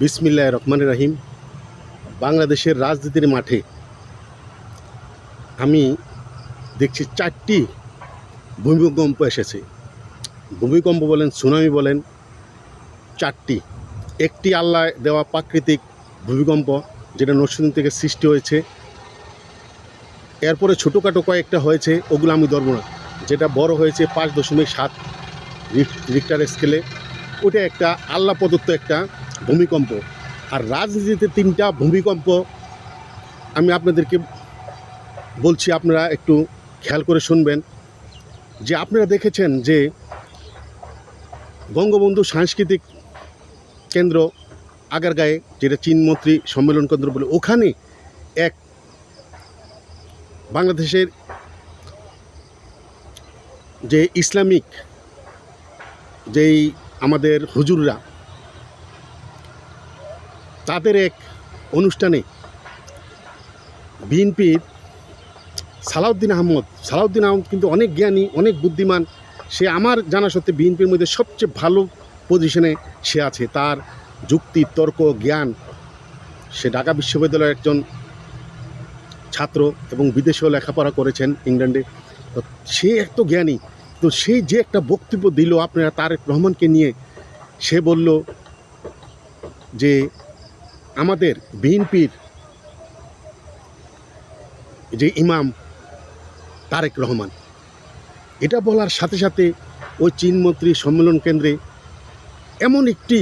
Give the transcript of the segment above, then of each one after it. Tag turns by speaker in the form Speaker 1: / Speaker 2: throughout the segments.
Speaker 1: বিসমিল্লাহ রহমান রাহিম। বাংলাদেশের রাজনীতির মাঠে আমি দেখছি চারটি ভূমিকম্প এসেছে। ভূমিকম্প বলেন সুনামি বলেন, চারটি। একটি আল্লাহ দেওয়া প্রাকৃতিক ভূমিকম্প যেটা নরসিংদী থেকে সৃষ্টি হয়েছে। এরপরে ছোটোখাটো কয়েকটা হয়েছে ওগুলো আমি ধরবো না। যেটা বড় হয়েছে পাঁচ দশমিক সাত রিক্টার স্কেলে ওটা একটা আল্লাহ প্রদত্ত একটা ভূমিকম্প। আর রাজনীতিতে তিনটা ভূমিকম্প, আমি আপনাদেরকে বলছি, আপনারা একটু খেয়াল করে শুনবেন। যে আপনারা দেখেছেন যে বঙ্গবন্ধু সাংস্কৃতিক কেন্দ্র আগারগাঁয়ে, যেটা চীনমন্ত্রী সম্মেলন কেন্দ্র বলে, ওখানে এক বাংলাদেশের যে ইসলামিক যেই আমাদের হুজুররা তাদের এক অনুষ্ঠানে বিএনপির সালাউদ্দিন আহমদ সালাউদ্দিন আহমদ কিন্তু অনেক জ্ঞানী, অনেক বুদ্ধিমান। সে আমার জানা সত্ত্বে বিএনপির মধ্যে সবচেয়ে ভালো পজিশনে সে আছে। তার যুক্তি, তর্ক, জ্ঞান, সে ঢাকা বিশ্ববিদ্যালয়ের একজন ছাত্র এবং বিদেশেও লেখাপড়া করেছেন ইংল্যান্ডে। সে এত জ্ঞানী তো সেই যে একটা বক্তব্য দিল আপনারা তারেক রহমানকে নিয়ে, সে বলল যে আমাদের বিএনপির যে ইমাম তারেক রহমান, এটা বলার সাথে সাথে ওই চীনমন্ত্রী সম্মেলন কেন্দ্রে এমন একটি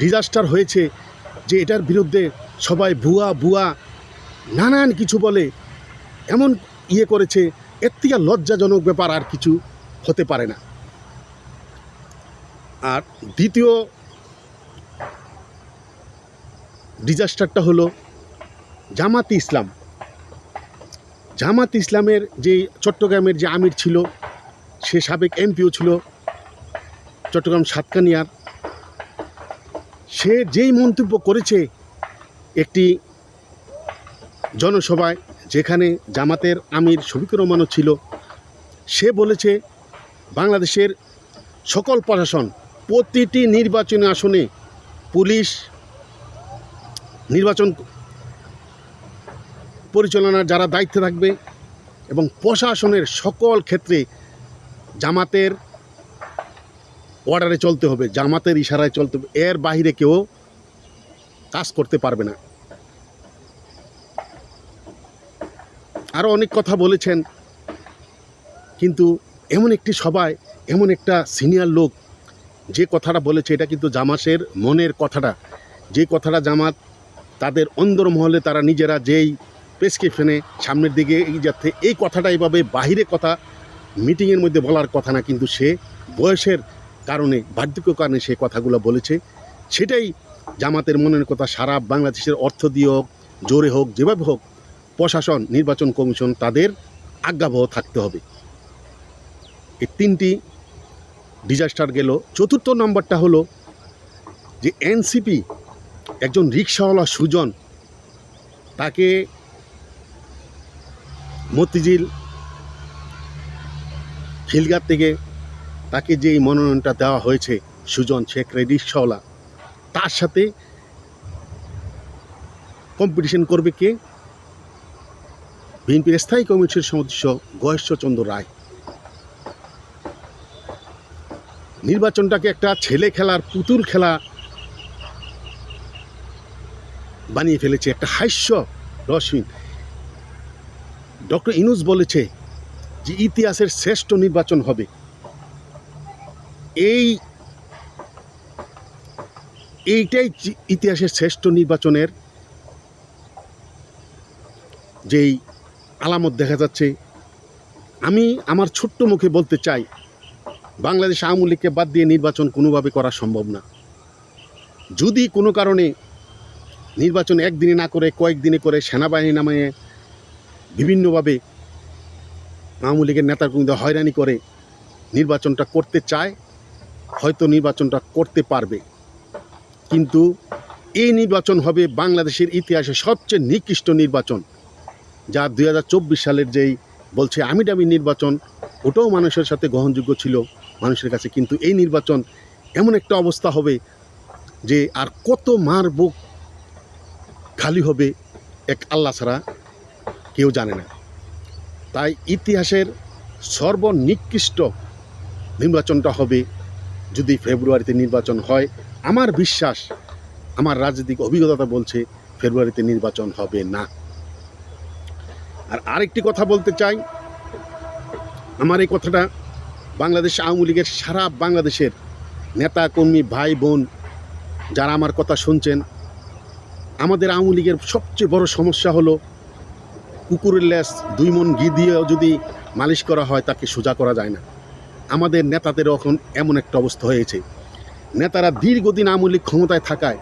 Speaker 1: ডিজাস্টার হয়েছে যে এটার বিরুদ্ধে সবাই ভুয়া ভুয়া নানান কিছু বলে, এমন ইয়ে করেছে, এর থেকে লজ্জাজনক ব্যাপার আর কিছু হতে পারে না। আর দ্বিতীয় ডিজাস্টারটা হলো জামাতি ইসলাম। জামাত ইসলামের যে চট্টগ্রামের যে আমির ছিল, সে সাবেক এমপিও ছিল, চট্টগ্রাম সাতকানিয়ার। সে যেই মন্তব্য করেছে একটি জনসভায়, যেখানে জামাতের আমির শফিকুর রহমানও ছিল, সে বলেছে বাংলাদেশের সকল প্রশাসন প্রতিটি নির্বাচনী আসনে পুলিশ নির্বাচন পরিচালনার যারা দায়িত্বে থাকবে এবং প্রশাসনের সকল ক্ষেত্রে জামাতের অর্ডারে চলতে হবে, জামাতের ইশারায় চলতে হবে। এর বাইরে কেউ কাজ করতে পারবে না। আরও অনেক কথা বলেছেন, কিন্তু এমন একটি সভায় এমন একটা সিনিয়র লোক যে কথাটা বলেছে, এটা কিন্তু জামাসের মনের কথাটা। যে কথাটা জামাত তাদের অন্দরমহলে তারা নিজেরা যেই প্রেসক্রিপশনে সামনের দিকে এগিয়ে যাচ্ছে, এই কথাটা এইভাবে বাহিরে কথা, মিটিংয়ের মধ্যে বলার কথা না, কিন্তু সে বয়সের কারণে, বার্ধক্য কারণে সে কথাগুলো বলেছে। সেটাই জামাতের মনের কথা, সারা বাংলাদেশের অর্থ দিয়ে হোক, জোরে হোক, যেভাবে হোক, প্রশাসন, নির্বাচন কমিশন তাদের আজ্ঞাবহ থাকতে হবে। তিনটি ডিজাস্টার গেল। চতুর্থ নম্বরটা হলো যে এনসিপি একজন রিক্সাওয়ালা সুজন, তাকে মতিঝিল খিলগার থেকে তাকে যে এই মনোনয়নটা দেওয়া হয়েছে সুজন শেখ রিক্সাওয়ালা, তার সাথে কম্পিটিশন করবে কে? বিএনপির স্থায়ী কমিটির সদস্য গয়েশ্বরচন্দ্র রায়। নির্বাচনটাকে একটা ছেলে খেলার পুতুল খেলা বানিয়ে ফেলেছে, একটা হাস্য রসহীন ডক্টর ইনুস বলেছে যে ইতিহাসের শ্রেষ্ঠ নির্বাচন হবে। এই, এইটাই ইতিহাসের শ্রেষ্ঠ নির্বাচনের যেই আলামত দেখা যাচ্ছে। আমি আমার ছোট্ট মুখে বলতে চাই বাংলাদেশ আওয়ামী লীগকে বাদ দিয়ে নির্বাচন কোনোভাবে করা সম্ভব না। যদি কোনো কারণে নির্বাচন একদিনে না করে, কয়েকদিনে করে সেনাবাহিনী নামে বিভিন্নভাবে আওয়ামী লীগের নেতাকর্মীদের হয়রানি করে নির্বাচনটা করতে চায়, হয়তো নির্বাচনটা করতে পারবে। কিন্তু এই নির্বাচন হবে বাংলাদেশের ইতিহাসে সবচেয়ে নিকৃষ্ট নির্বাচন, যা দু হাজার চব্বিশ সালের যেই বলছে আমিডামি নির্বাচন, ওটাও মানুষের সাথে গ্রহণযোগ্য ছিল। মানুষের কাছে, কিন্তু এই নির্বাচন এমন একটা অবস্থা হবে যে আর কত মার বুক খালি হবে এক আল্লাহ ছাড়া কেউ জানে না। তাই ইতিহাসের সর্বনিকৃষ্ট নির্বাচনটা হবে যদি ফেব্রুয়ারিতে নির্বাচন হয়। আমার বিশ্বাস, আমার রাজনৈতিক অভিজ্ঞতা বলছে ফেব্রুয়ারিতে নির্বাচন হবে না। আর আরেকটি কথা বলতে চাই, আমার এই কথাটা বাংলাদেশ আওয়ামী লীগের সারা বাংলাদেশের নেতা, কর্মী, ভাই, বোন যারা আমার কথা শুনছেন, আমাদের আওয়ামী লীগের সবচেয়ে বড় সমস্যা হলো কুকুরের লেস দুই মন ঘি দিয়েও যদি মালিশ করা হয় তাকে সোজা করা যায় না। আমাদের নেতাদেরও এখন এমন একটা অবস্থা হয়েছে। নেতারা দীর্ঘদিন আওয়ামী লীগ ক্ষমতায় থাকায়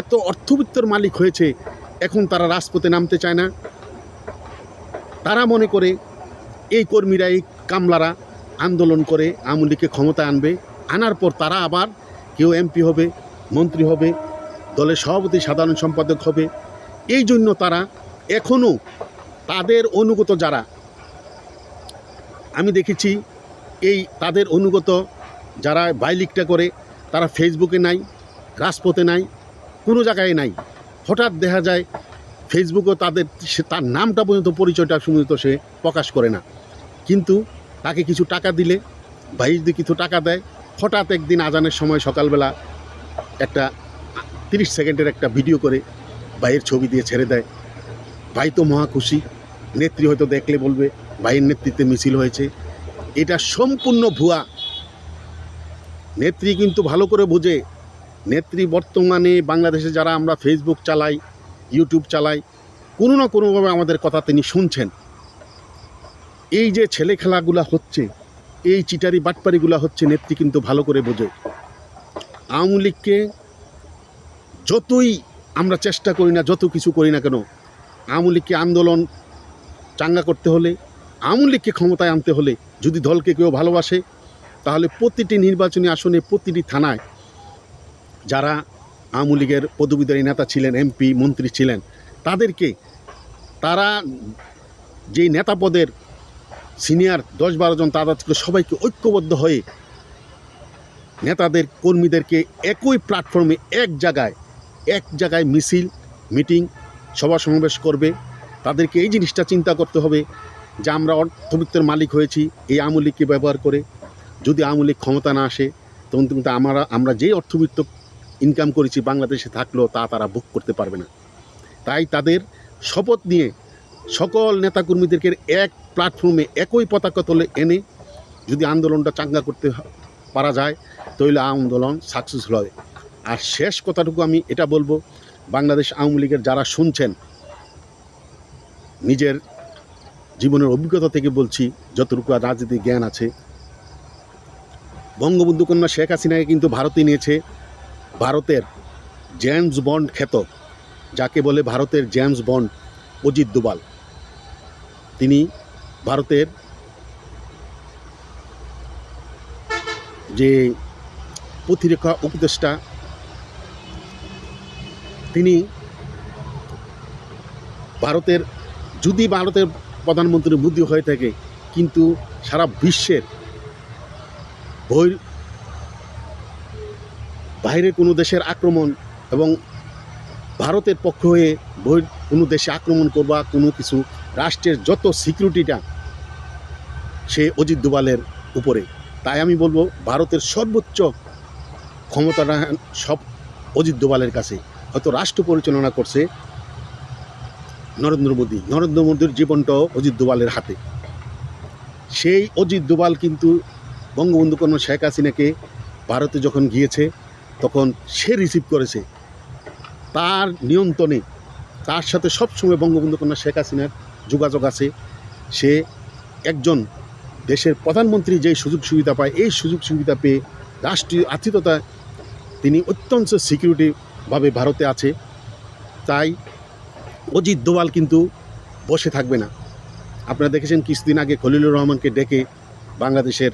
Speaker 1: এত অর্থবিত্তর মালিক হয়েছে, এখন তারা রাজপথে নামতে চায় না। তারা মনে করে এই কর্মীরা এই কামলারা আন্দোলন করে আওয়ামী লীগকে ক্ষমতায় আনবে, আনার পর তারা আবার কেউ এমপি হবে, মন্ত্রী হবে, দলের সভাপতি, সাধারণ সম্পাদক হবে। এই জন্য তারা এখনও তাদের অনুগত যারা, আমি দেখেছি এই তাদের অনুগত যারা বাইলিকটা করে, তারা ফেসবুকে নাই, রাজপথে নাই, কোনো জায়গায় নাই। হঠাৎ দেখা যায় ফেসবুকে তাদের সে তার নামটা পর্যন্ত, পরিচয়টা পর্যন্ত সে প্রকাশ করে না। কিন্তু তাকে কিছু টাকা দিলে ভাই যদি কিছু টাকা দেয়। হঠাৎ একদিন আজানের সময় সকালবেলা একটা তিরিশ সেকেন্ডের একটা ভিডিও করে ভাইয়ের ছবি দিয়ে ছেড়ে দেয়। ভাই তো মহা খুশি। নেত্রী হয়তো দেখলে বলবে, ভাইয়ের নেতৃত্বে মিছিল হয়েছে। এটা সম্পূর্ণ ভুয়া। নেত্রী কিন্তু ভালো করে বোঝে। নেত্রী বর্তমানে বাংলাদেশে যারা আমরা ফেসবুক চালাই ইউটিউব চালাই, কোনো না কোনোভাবে আমাদের কথা তিনি শুনছেন। এই যে ছেলে খেলাগুলা হচ্ছে, এই চিটারি বাটপারিগুলা হচ্ছে নেত্রী কিন্তু ভালো করে বোঝে। আওয়ামী লীগকে যতই আমরা চেষ্টা করি না, যত কিছু করি না কেন, আওয়ামী লীগকে আন্দোলন চাঙ্গা করতে হলে, আওয়ামী লীগকে ক্ষমতায় আনতে হলে যদি দলকে কেউ ভালোবাসে, তাহলে প্রতিটি নির্বাচনী আসনে, প্রতিটি থানায় যারা আওয়ামী লীগের পদবীধারী নেতা ছিলেন, এমপি, মন্ত্রী ছিলেন, তাদেরকে তারা যেই নেতা পদের সিনিয়র দশ বারো জন তাদেরকে সবাইকে ঐক্যবদ্ধ হয়ে নেতাদের, কর্মীদেরকে একই প্ল্যাটফর্মে এক জায়গায় এক জায়গায় মিছিল মিটিং সভা সমাবেশ করবে। তাদেরকে এই জিনিসটা চিন্তা করতে হবে যে আমরা অর্থবিত্তের মালিক হয়েছি, এই আওয়ামী লীগকে ব্যবহার করে। যদি আওয়ামী লীগ ক্ষমতা না আসে, তখন কিন্তু আমরা আমরা যেই অর্থবিত্ত ইনকাম করেছি বাংলাদেশে থাকলেও তা তারা বুক করতে পারবে না। তাই তাদের শপথ নিয়ে সকল নেতাকর্মীদেরকে এক প্ল্যাটফর্মে একই পতাকা তলে এনে যদি আন্দোলনটা চাঙ্গা করতে পারা যায় তাহলে আন্দোলন সাকসেসফুল হবে আর শেষ কথাটুকু আমি এটা বলব, বাংলাদেশ আওয়ামী লীগের যারা শুনছেন, নিজের জীবনের অভিজ্ঞতা থেকে বলছি, যতটুকু রাজনীতি জ্ঞান আছে। বঙ্গবন্ধু কন্যা শেখ হাসিনাকে কিন্তু ভারতে নিয়েছে, ভারতের জেমস বন্ড খ্যাত, যাকে বলে ভারতের জেমস বন্ড অজিত দুবাল তিনি ভারতের যে প্রতিরক্ষা উপদেষ্টা, তিনি ভারতের, যদি ভারতের প্রধানমন্ত্রী মোদী হয়ে থাকে, কিন্তু সারা বিশ্বের বহির, বাইরে কোনো দেশের আক্রমণ এবং ভারতের পক্ষ হয়ে বহির কোনো দেশে আক্রমণ করবা কোনো কিছু, রাষ্ট্রের যত সিকিউরিটিটা সে অজিত দোবালের উপরে। তাই আমি বলব ভারতের সর্বোচ্চ ক্ষমতাটা সব অজিত দোবালের কাছে। হয়তো রাষ্ট্র পরিচালনা করছে নরেন্দ্র মোদী। নরেন্দ্র মোদীর জীবনটাও অজিত দোবালের হাতে। সেই অজিত দোবাল কিন্তু বঙ্গবন্ধু কন্যা শেখ হাসিনাকে ভারতে যখন গিয়েছে, তখন সে রিসিভ করেছে। তার নিয়ন্ত্রণে, তার সাথে সবসময় বঙ্গবন্ধু কন্যা শেখ হাসিনার যোগাযোগ আছে। সে একজন দেশের প্রধানমন্ত্রী যেই সুযোগ সুবিধা পায়, এই সুযোগ সুবিধা পেয়ে রাষ্ট্রীয় আতিথ্যতায় তিনি অত্যন্ত সিকিউরিটিভাবে ভারতে আছে। তাই অজিত দোয়াল কিন্তু বসে থাকবে না। আপনারা দেখেছেন কিছুদিন আগে খলিলুর রহমানকে ডেকে বাংলাদেশের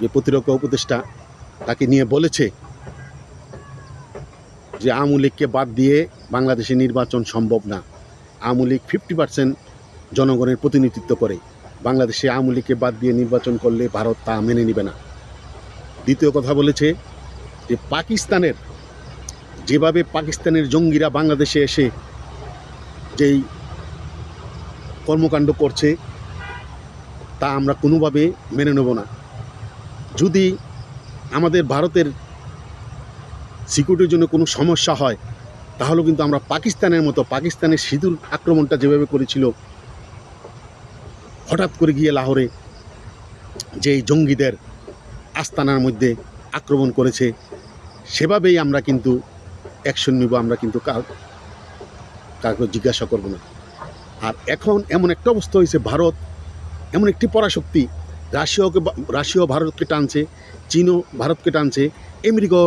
Speaker 1: যে প্রতিরক্ষা উপদেষ্টা তাকে নিয়ে বলেছে যে আওয়ামী লীগকে বাদ দিয়ে বাংলাদেশে নির্বাচন সম্ভব না। আওয়ামী লীগ ফিফটি পার্সেন্ট জনগণের প্রতিনিধিত্ব করে। বাংলাদেশে আওয়ামী লীগকে বাদ দিয়ে নির্বাচন করলে ভারত তা মেনে নেবে না। দ্বিতীয় কথা বলেছে যে, পাকিস্তানের যেভাবে পাকিস্তানের জঙ্গিরা বাংলাদেশে এসে যেই কর্মকাণ্ড করছে, তা আমরা কোনোভাবে মেনে নেব না। যদি আমাদের ভারতের সিকিউরিটির জন্য কোনো সমস্যা হয়, তাহলে কিন্তু আমরা পাকিস্তানের মতো, পাকিস্তানের সিঁদুর আক্রমণটা যেভাবে করেছিল হঠাৎ করে গিয়ে লাহোরে যেই জঙ্গিদের আস্তানার মধ্যে আক্রমণ করেছে, সেভাবেই আমরা কিন্তু অ্যাকশন নিব, আমরা কিন্তু কাউকে জিজ্ঞাসা করব না। আর এখন এমন একটা অবস্থা হয়েছে, ভারত এমন একটি পরাশক্তি, রাশিয়াকে রাশিয়াও ভারতকে টানছে, চীনও ভারতকে টানছে, আমেরিকাও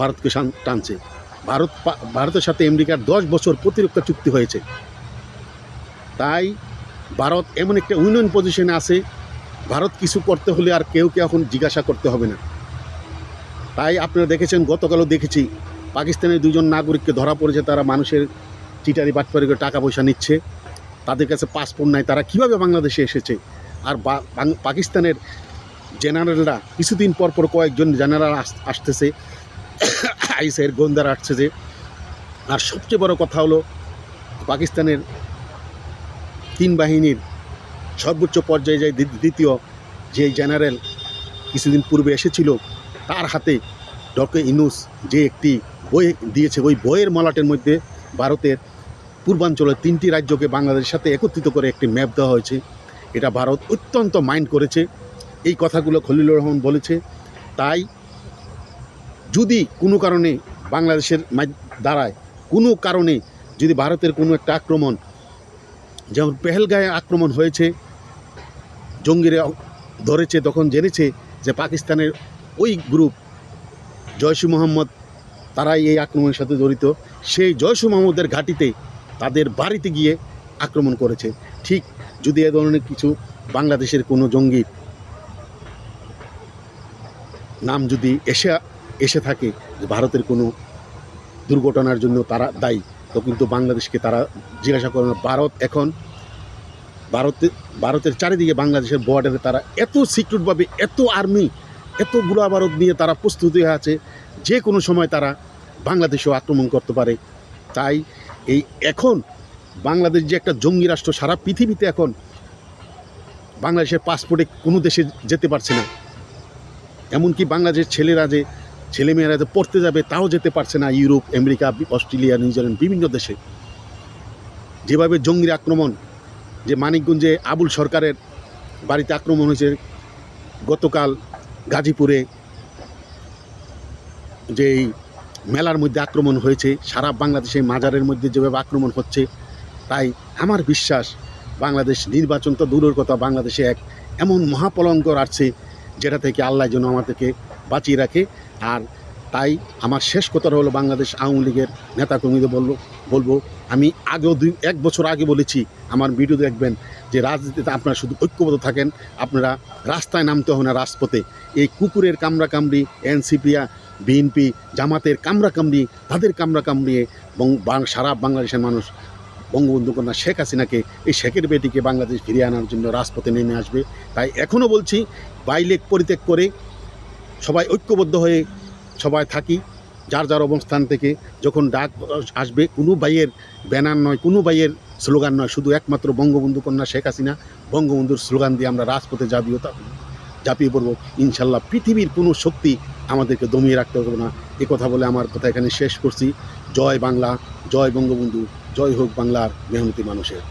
Speaker 1: ভারতকে টানছে। ভারত ভারতের সাথে আমেরিকার দশ বছর প্রতিরক্ষা চুক্তি হয়েছে। তাই ভারত এমন একটা উইন পজিশনে আছে, ভারত কিছু করতে হলে আর কেউ কে এখন জিজ্ঞাসা করতে হবে না। তাই আপনারা দেখেছেন, গতকালও দেখেছি, পাকিস্তানের দুজন নাগরিককে ধরা পড়েছে, তারা মানুষের চিটারি বাটপারি করে টাকা পয়সা নিচ্ছে। তাদের কাছে পাসপোর্ট নাই, তারা কীভাবে বাংলাদেশে এসেছে? আর পাকিস্তানের জেনারেলরা কিছুদিন পর পর কয়েকজন জেনারেল আস- আসতেছে, আইসের গোন্দার আসতেছে। আর সবচেয়ে বড় কথা হলো, পাকিস্তানের তিন বাহিনীর সর্বোচ্চ পর্যায়ে যে দ্বিতীয় যে জেনারেল কিছুদিন পূর্বে এসেছিল, তার হাতে ডক্টর ইনুস যে একটি বই দিয়েছে, ওই বইয়ের মলাটের মধ্যে ভারতের পূর্বাঞ্চলের তিনটি রাজ্যকে বাংলাদেশের সাথে একত্রিত করে একটি ম্যাপ দেওয়া হয়েছে। এটা ভারত অত্যন্ত মাইন্ড করেছে। এই কথাগুলো খলিলুর রহমান বলেছে। তাই যদি কোনো কারণে বাংলাদেশের দ্বারায় কোনো কারণে যদি ভারতের কোনো একটা আক্রমণ যেমন পেহেলগাঁয়ে আক্রমণ হয়েছে, জঙ্গিরা ধরেছে, তখন জেনেছে যে পাকিস্তানের ওই গ্রুপ জয়সী মোহাম্মদ, তারাই এই আক্রমণের সাথে জড়িত। সেই জয়সী মোহাম্মদের ঘাঁটিতে তাদের বাড়িতে গিয়ে আক্রমণ করেছে। ঠিক যদি এ ধরনের কিছু বাংলাদেশের কোনো জঙ্গির নাম যদি এসে এসে থাকে ভারতের কোনো দুর্ঘটনার জন্য তারা দায়ী তো কিন্তু বাংলাদেশকে তারা জিজ্ঞাসা করে না ভারত এখন, ভারতে, ভারতের চারিদিকে বাংলাদেশের বর্ডারে তারা এত সিকিউরভাবে এত আর্মি এতগুলা ভারত নিয়ে তারা প্রস্তুতি হয়ে আছে, যে কোনো সময় তারা বাংলাদেশেও আক্রমণ করতে পারে। তাই এই এখন বাংলাদেশ যে একটা জঙ্গি রাষ্ট্র, সারা পৃথিবীতে এখন বাংলাদেশের পাসপোর্টে কোনো দেশে যেতে পারছে না। এমনকি বাংলাদেশের ছেলেরা যে ছেলেমেয়েরা যে পড়তে যাবে, তাও যেতে পারছে না ইউরোপ, আমেরিকা, অস্ট্রেলিয়া নিউজিল্যান্ড বিভিন্ন দেশে। যেভাবে জঙ্গির আক্রমণ, যে মানিকগঞ্জে আবুল সরকারের বাড়িতে আক্রমণ হয়েছে, গতকাল গাজীপুরে যে মেলার মধ্যে আক্রমণ হয়েছে, সারা বাংলাদেশে মাজারের মধ্যে যেভাবে আক্রমণ হচ্ছে, তাই আমার বিশ্বাস বাংলাদেশ নির্বাচন তো দূরের কথা, বাংলাদেশে এক এমন মহাপলঙ্কর আসছে, যেটা থেকে আল্লাহ যেন আমাদেরকে বাঁচিয়ে রাখে। আর তাই আমার শেষ কথাটা হলো বাংলাদেশ আওয়ামী লীগের নেতাকর্মীদের বলব বলব, আমি আগেও দুই, এক বছর আগে বলেছি, আমার ভিডিও দেখবেন যে রাজনীতিতে আপনারা শুধু ঐক্যবদ্ধ থাকেন, আপনারা রাস্তায় নামতে হবে না রাজপথে। এই কুকুরের কামড়া কামড়ি এনসিপিয়া বিএনপি, জামাতের কামড়া কামড়ি তাদের কামড়া কামড়িয়ে বং- সারা বাংলাদেশের মানুষ বঙ্গবন্ধু কন্যা শেখ হাসিনাকে এই শেখের বেটিকে বাংলাদেশ ফিরিয়ে আনার জন্য রাজপথে নেমে আসবে। তাই এখনও বলছি বাইলেক পরিত্যাগ করে সবাই ঐক্যবদ্ধ হয়ে সবাই থাকি, যার যার অবস্থান থেকে যখন ডাক আসবে, কোনো বাইয়ের ব্যানার নয়, কোনো বাইয়ের স্লোগান নয়, শুধু একমাত্র বঙ্গবন্ধু কন্যা শেখ হাসিনা, বঙ্গবন্ধুর স্লোগান দিয়ে আমরা রাজপথে যাবিও তা ঝাঁপিয়ে পড়ব। ইনশাল্লাহ পৃথিবীর কোনো শক্তি আমাদেরকে দমিয়ে রাখতে হবে না। এ কথা বলে আমার কথা এখানে শেষ করছি। জয় বাংলা, জয় বঙ্গবন্ধু, জয় হোক বাংলার মেহনতি মানুষের।